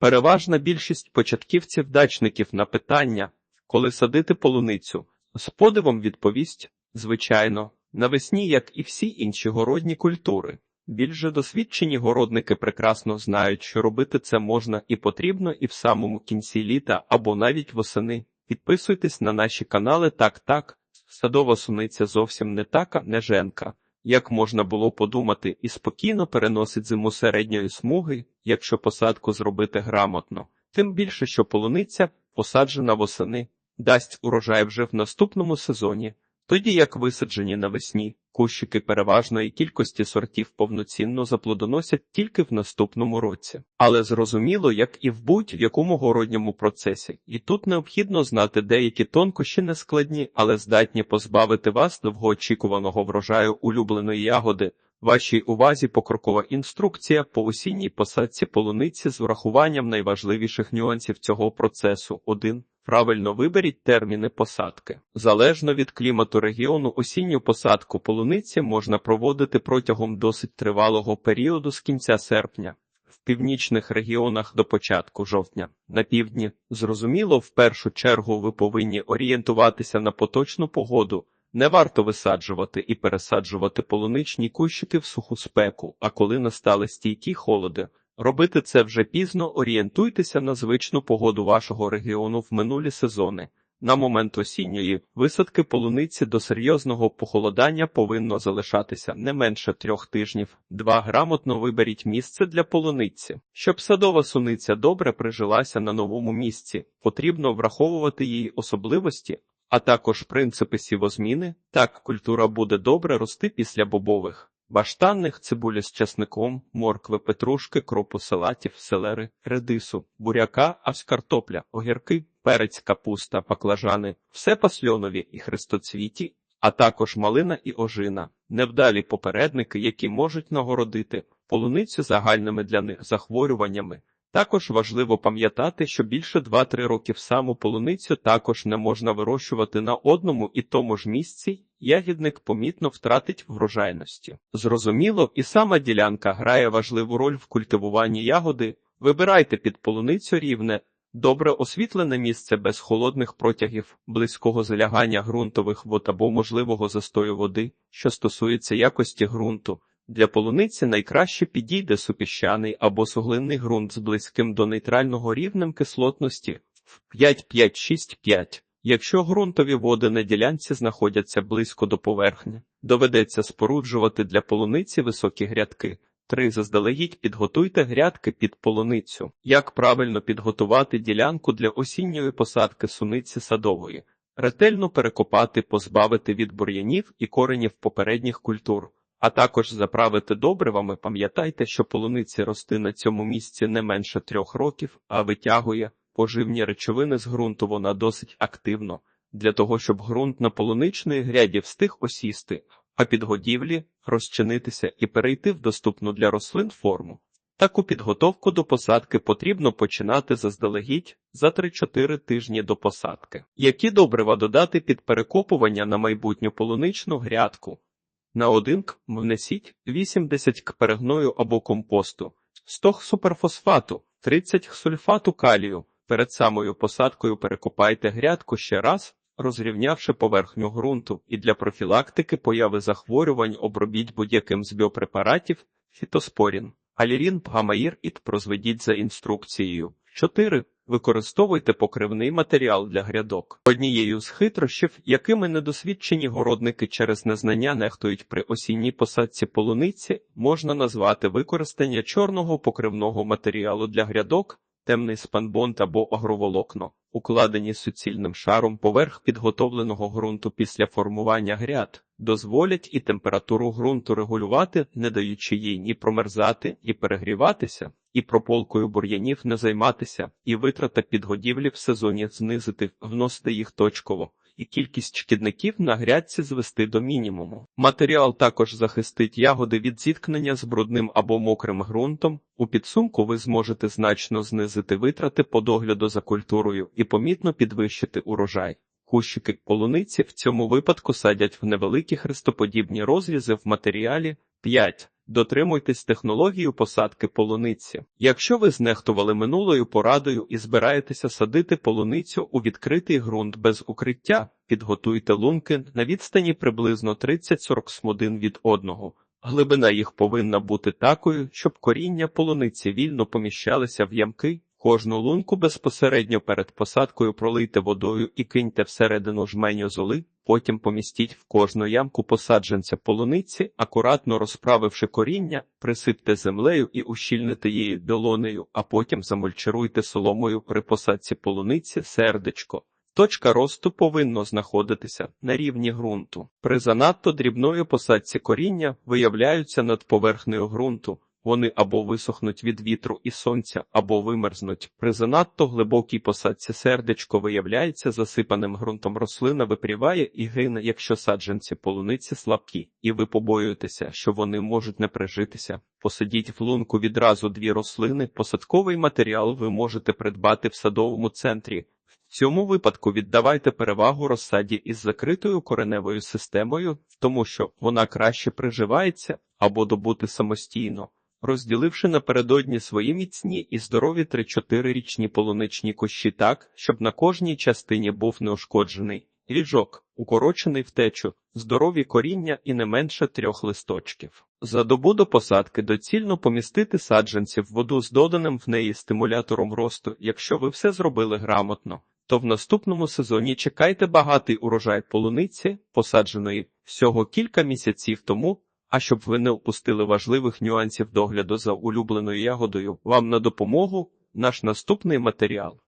Переважна більшість початківців-дачників на питання, коли садити полуницю, з подивом відповість, звичайно, навесні, як і всі інші городні культури. Більш же досвідчені городники прекрасно знають, що робити це можна і потрібно і в самому кінці літа або навіть восени. Підписуйтесь на наші канали так так. Садова суниця зовсім не така неженка, як можна було подумати, і спокійно переносить зиму середньої смуги, якщо посадку зробити грамотно. Тим більше, що полуниця, посаджена восени, дасть урожай вже в наступному сезоні. Тоді як висаджені навесні, кущики переважної кількості сортів повноцінно заплодоносять тільки в наступному році. Але зрозуміло, як і в будь-якому городньому процесі, і тут необхідно знати деякі тонкощі нескладні, але здатні позбавити вас довгоочікуваного врожаю улюбленої ягоди. Вашій увазі покрокова інструкція по осінній посадці полуниці з врахуванням найважливіших нюансів цього процесу. 1. Правильно виберіть терміни посадки. Залежно від клімату регіону, осінню посадку полуниці можна проводити протягом досить тривалого періоду з кінця серпня. В північних регіонах до початку жовтня, на півдні, зрозуміло, в першу чергу ви повинні орієнтуватися на поточну погоду. Не варто висаджувати і пересаджувати полуничні кущики в суху спеку, а коли настали стійкі холоди, робити це вже пізно, орієнтуйтеся на звичну погоду вашого регіону в минулі сезони. На момент осінньої висадки полуниці до серйозного похолодання повинно залишатися не менше трьох тижнів. Два грамотно виберіть місце для полуниці. Щоб садова суниця добре прижилася на новому місці, потрібно враховувати її особливості, а також принципи сівозміни. Так культура буде добре рости після бобових, баштанних цибулі з часником, моркви, петрушки, кропу салатів, селери, редису, буряка, аж картопля, огірки, перець, капуста, баклажани, все пасльонові і хрестоцвіті, а також малина і ожина, невдалі попередники, які можуть нагородити полуницю загальними для них захворюваннями. Також важливо пам'ятати, що більше 2-3 роки в саму полуницю також не можна вирощувати на одному і тому ж місці, ягідник помітно втратить врожайності. Зрозуміло, і сама ділянка грає важливу роль в культивуванні ягоди. Вибирайте під полуницю рівне, добре освітлене місце без холодних протягів, близького залягання ґрунтових вод або можливого застою води, що стосується якості ґрунту. Для полуниці найкраще підійде супіщаний або суглинний ґрунт з близьким до нейтрального рівнем кислотності в 5-5-6-5. Якщо ґрунтові води на ділянці знаходяться близько до поверхні, доведеться споруджувати для полуниці високі грядки. 3. Заздалегідь підготуйте грядки під полуницю. Як правильно підготувати ділянку для осінньої посадки суниці садової? Ретельно перекопати, позбавити від бур'янів і коренів попередніх культур а також заправити добривами. Пам'ятайте, що полуниці рости на цьому місці не менше трьох років, а витягує поживні речовини з ґрунту вона досить активно, для того, щоб ґрунт на полуничної гряді встиг осісти, а підгодівлі розчинитися і перейти в доступну для рослин форму. Таку підготовку до посадки потрібно починати заздалегідь за 3-4 тижні до посадки. Які добрива додати під перекопування на майбутню полуничну грядку? На один к внесіть 80 к перегною або компосту, 100 х суперфосфату, 30 х сульфату калію. Перед самою посадкою перекопайте грядку ще раз, розрівнявши поверхню ґрунту, і для профілактики появи захворювань обробіть будь-яким з біопрепаратів фітоспорін, алірін, гамаїр і прозведіть за інструкцією. 4. Використовуйте покривний матеріал для грядок. Однією з хитрощів, якими недосвідчені городники через незнання нехтують при осінній посадці полуниці, можна назвати використання чорного покривного матеріалу для грядок, темний спанбонд або агроволокно, укладені суцільним шаром поверх підготовленого ґрунту після формування гряд, дозволять і температуру ґрунту регулювати, не даючи їй ні промерзати, ні перегріватися і прополкою бур'янів не займатися, і витрата підгодівлі в сезоні знизити, вносити їх точково, і кількість шкідників на грядці звести до мінімуму. Матеріал також захистить ягоди від зіткнення з брудним або мокрим ґрунтом. У підсумку ви зможете значно знизити витрати по догляду за культурою і помітно підвищити урожай. Кущики полуниці в цьому випадку садять в невеликі хрестоподібні розрізи в матеріалі 5. Дотримуйтесь технології посадки полуниці. Якщо ви знехтували минулою порадою і збираєтеся садити полуницю у відкритий ґрунт без укриття, підготуйте лунки на відстані приблизно 30-40 смудин від одного. Глибина їх повинна бути такою, щоб коріння полуниці вільно поміщалися в ямки. Кожну лунку безпосередньо перед посадкою пролийте водою і киньте всередину жменю золи, потім помістіть в кожну ямку посадженця полуниці, акуратно розправивши коріння, присипте землею і ущільните її долонею, а потім замульчируйте соломою при посадці полуниці сердечко. Точка росту повинно знаходитися на рівні ґрунту. При занадто дрібної посадці коріння виявляються над поверхнею ґрунту. Вони або висохнуть від вітру і сонця, або вимерзнуть. При занадто глибокій посадці сердечко виявляється засипаним ґрунтом рослина випріває і гине, якщо саджанці полуниці слабкі, і ви побоюєтеся, що вони можуть не прижитися. Посадіть в лунку відразу дві рослини. Посадковий матеріал ви можете придбати в садовому центрі. В цьому випадку віддавайте перевагу розсаді із закритою кореневою системою, тому що вона краще приживається або добути самостійно. Розділивши напередодні свої міцні і здорові 3-4 річні полуничні кущі так, щоб на кожній частині був неушкоджений ріжок, укорочений втечу, здорові коріння і не менше трьох листочків. За добу до посадки доцільно помістити саджанці в воду з доданим в неї стимулятором росту, якщо ви все зробили грамотно. То в наступному сезоні чекайте багатий урожай полуниці, посадженої всього кілька місяців тому. А щоб ви не упустили важливих нюансів догляду за улюбленою ягодою, вам на допомогу наш наступний матеріал.